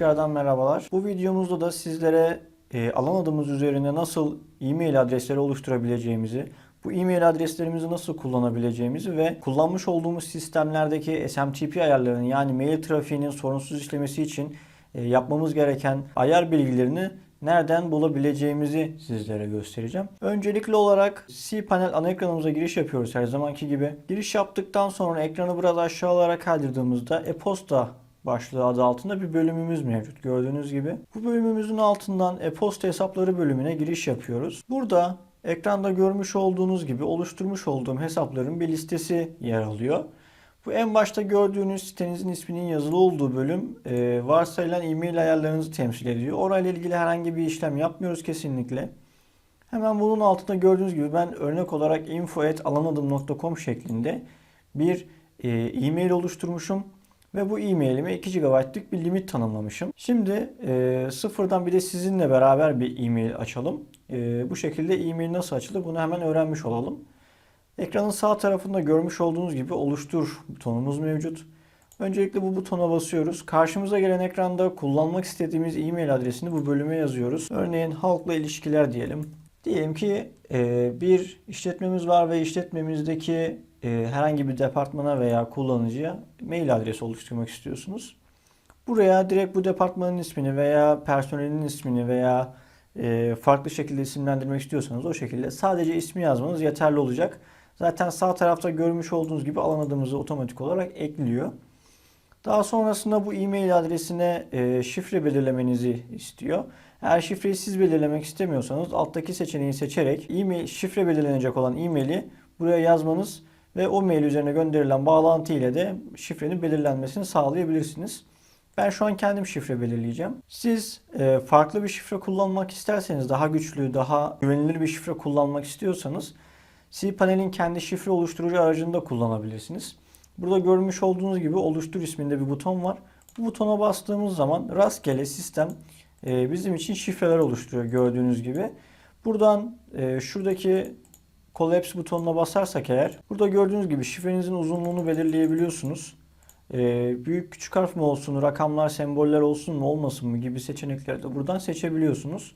tekrardan merhabalar. Bu videomuzda da sizlere e, alan adımız üzerinde nasıl e-mail adresleri oluşturabileceğimizi, bu e-mail adreslerimizi nasıl kullanabileceğimizi ve kullanmış olduğumuz sistemlerdeki SMTP ayarlarını yani mail trafiğinin sorunsuz işlemesi için e, yapmamız gereken ayar bilgilerini nereden bulabileceğimizi sizlere göstereceğim. Öncelikli olarak cPanel ana ekranımıza giriş yapıyoruz her zamanki gibi. Giriş yaptıktan sonra ekranı biraz aşağılara kaydırdığımızda e-posta başlığı adı altında bir bölümümüz mevcut gördüğünüz gibi. Bu bölümümüzün altından e-posta hesapları bölümüne giriş yapıyoruz. Burada ekranda görmüş olduğunuz gibi oluşturmuş olduğum hesapların bir listesi yer alıyor. Bu en başta gördüğünüz sitenizin isminin yazılı olduğu bölüm e, varsayılan e-mail ayarlarınızı temsil ediyor. Orayla ilgili herhangi bir işlem yapmıyoruz kesinlikle. Hemen bunun altında gördüğünüz gibi ben örnek olarak info.alanadım.com şeklinde bir e, e-mail oluşturmuşum. Ve bu e-mailime 2 GB'lık bir limit tanımlamışım. Şimdi e, sıfırdan bir de sizinle beraber bir e-mail açalım. E, bu şekilde e-mail nasıl açılır bunu hemen öğrenmiş olalım. Ekranın sağ tarafında görmüş olduğunuz gibi oluştur butonumuz mevcut. Öncelikle bu butona basıyoruz. Karşımıza gelen ekranda kullanmak istediğimiz e-mail adresini bu bölüme yazıyoruz. Örneğin halkla ilişkiler diyelim. Diyelim ki e, bir işletmemiz var ve işletmemizdeki e, herhangi bir departmana veya kullanıcıya mail adresi oluşturmak istiyorsunuz. Buraya direkt bu departmanın ismini veya personelin ismini veya e, farklı şekilde isimlendirmek istiyorsanız o şekilde sadece ismi yazmanız yeterli olacak. Zaten sağ tarafta görmüş olduğunuz gibi alan adımızı otomatik olarak ekliyor. Daha sonrasında bu e-mail adresine e, şifre belirlemenizi istiyor. Eğer şifreyi siz belirlemek istemiyorsanız alttaki seçeneği seçerek e-mail şifre belirlenecek olan e-maili buraya yazmanız ve o mail üzerine gönderilen bağlantı ile de şifrenin belirlenmesini sağlayabilirsiniz. Ben şu an kendim şifre belirleyeceğim. Siz e, farklı bir şifre kullanmak isterseniz, daha güçlü, daha güvenilir bir şifre kullanmak istiyorsanız cPanel'in kendi şifre oluşturucu aracını da kullanabilirsiniz. Burada görmüş olduğunuz gibi oluştur isminde bir buton var. Bu butona bastığımız zaman rastgele sistem e, bizim için şifreler oluşturuyor gördüğünüz gibi. Buradan e, şuradaki Collapse butonuna basarsak eğer burada gördüğünüz gibi şifrenizin uzunluğunu belirleyebiliyorsunuz. Ee, büyük küçük harf mi olsun, rakamlar, semboller olsun mu olmasın mı gibi seçenekleri de buradan seçebiliyorsunuz.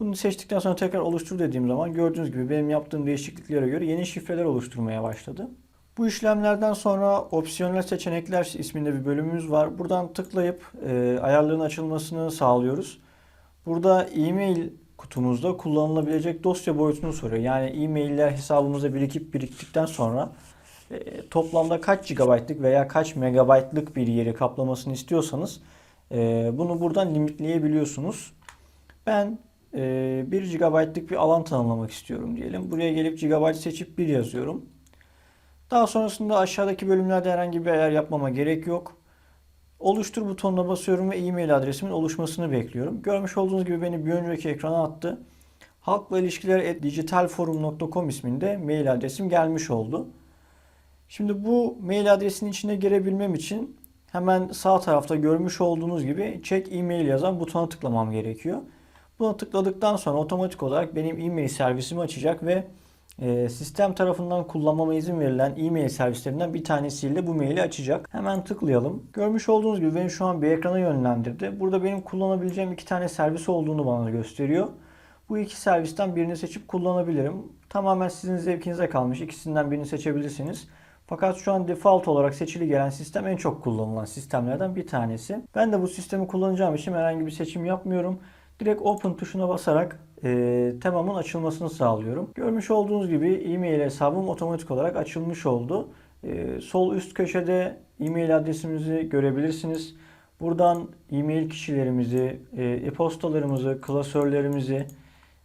Bunu seçtikten sonra tekrar oluştur dediğim zaman gördüğünüz gibi benim yaptığım değişikliklere göre yeni şifreler oluşturmaya başladı. Bu işlemlerden sonra opsiyonel seçenekler isminde bir bölümümüz var. Buradan tıklayıp e, ayarların açılmasını sağlıyoruz. Burada e-mail kutumuzda kullanılabilecek dosya boyutunu soruyor. Yani e-mailler hesabımıza birikip biriktikten sonra e, toplamda kaç GB'lık veya kaç megabaytlık bir yeri kaplamasını istiyorsanız e, bunu buradan limitleyebiliyorsunuz. Ben e, 1 GB'lık bir alan tanımlamak istiyorum diyelim. Buraya gelip GB seçip 1 yazıyorum. Daha sonrasında aşağıdaki bölümlerde herhangi bir ayar yapmama gerek yok. Oluştur butonuna basıyorum ve e-mail adresimin oluşmasını bekliyorum. Görmüş olduğunuz gibi beni bir önceki ekrana attı. Halkla ilişkiler digitalforum.com isminde mail adresim gelmiş oldu. Şimdi bu mail adresinin içine girebilmem için hemen sağ tarafta görmüş olduğunuz gibi check email yazan butona tıklamam gerekiyor. Buna tıkladıktan sonra otomatik olarak benim e-mail servisimi açacak ve sistem tarafından kullanmama izin verilen e-mail servislerinden bir tanesiyle bu maili açacak. Hemen tıklayalım. Görmüş olduğunuz gibi beni şu an bir ekrana yönlendirdi. Burada benim kullanabileceğim iki tane servis olduğunu bana gösteriyor. Bu iki servisten birini seçip kullanabilirim. Tamamen sizin zevkinize kalmış. İkisinden birini seçebilirsiniz. Fakat şu an default olarak seçili gelen sistem en çok kullanılan sistemlerden bir tanesi. Ben de bu sistemi kullanacağım için herhangi bir seçim yapmıyorum. Direkt open tuşuna basarak e, temamın açılmasını sağlıyorum. Görmüş olduğunuz gibi e-mail hesabım otomatik olarak açılmış oldu. E, sol üst köşede e-mail adresimizi görebilirsiniz. Buradan e-mail kişilerimizi, e, e-postalarımızı, klasörlerimizi,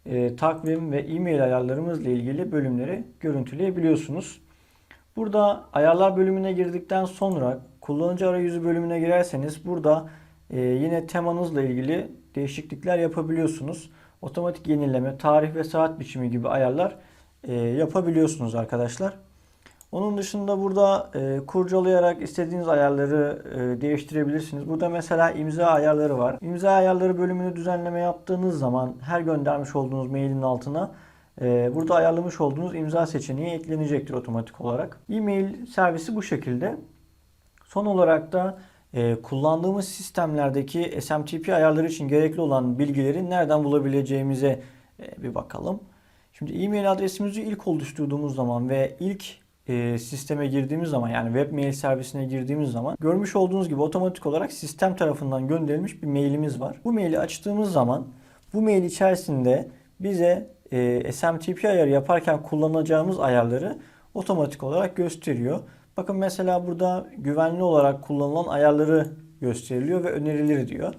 e, takvim ve e-mail ayarlarımızla ilgili bölümleri görüntüleyebiliyorsunuz. Burada ayarlar bölümüne girdikten sonra kullanıcı arayüzü bölümüne girerseniz burada e, yine temanızla ilgili değişiklikler yapabiliyorsunuz. Otomatik yenileme, tarih ve saat biçimi gibi ayarlar e, yapabiliyorsunuz arkadaşlar. Onun dışında burada e, kurcalayarak istediğiniz ayarları e, değiştirebilirsiniz. Burada mesela imza ayarları var. İmza ayarları bölümünü düzenleme yaptığınız zaman her göndermiş olduğunuz mailin altına e, burada ayarlamış olduğunuz imza seçeneği eklenecektir otomatik olarak. E-mail servisi bu şekilde. Son olarak da e, kullandığımız sistemlerdeki SMTP ayarları için gerekli olan bilgileri nereden bulabileceğimize e, bir bakalım. Şimdi e-mail adresimizi ilk oluşturduğumuz zaman ve ilk e, sisteme girdiğimiz zaman yani web mail servisine girdiğimiz zaman görmüş olduğunuz gibi otomatik olarak sistem tarafından gönderilmiş bir mailimiz var. Bu maili açtığımız zaman bu mail içerisinde bize e, SMTP ayarı yaparken kullanacağımız ayarları otomatik olarak gösteriyor. Bakın mesela burada güvenli olarak kullanılan ayarları gösteriliyor ve önerilir diyor.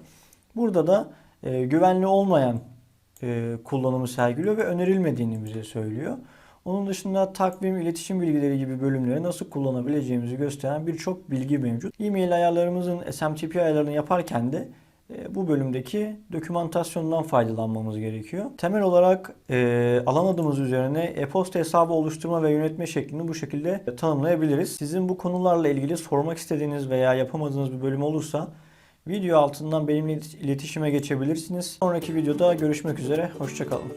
Burada da e, güvenli olmayan e, kullanımı sergiliyor ve önerilmediğini bize söylüyor. Onun dışında takvim, iletişim bilgileri gibi bölümleri nasıl kullanabileceğimizi gösteren birçok bilgi mevcut. E-mail ayarlarımızın SMTP ayarlarını yaparken de bu bölümdeki dokümantasyondan faydalanmamız gerekiyor. Temel olarak e, alan adımız üzerine e-posta hesabı oluşturma ve yönetme şeklini bu şekilde tanımlayabiliriz. Sizin bu konularla ilgili sormak istediğiniz veya yapamadığınız bir bölüm olursa video altından benimle iletişime geçebilirsiniz. Sonraki videoda görüşmek üzere. Hoşçakalın.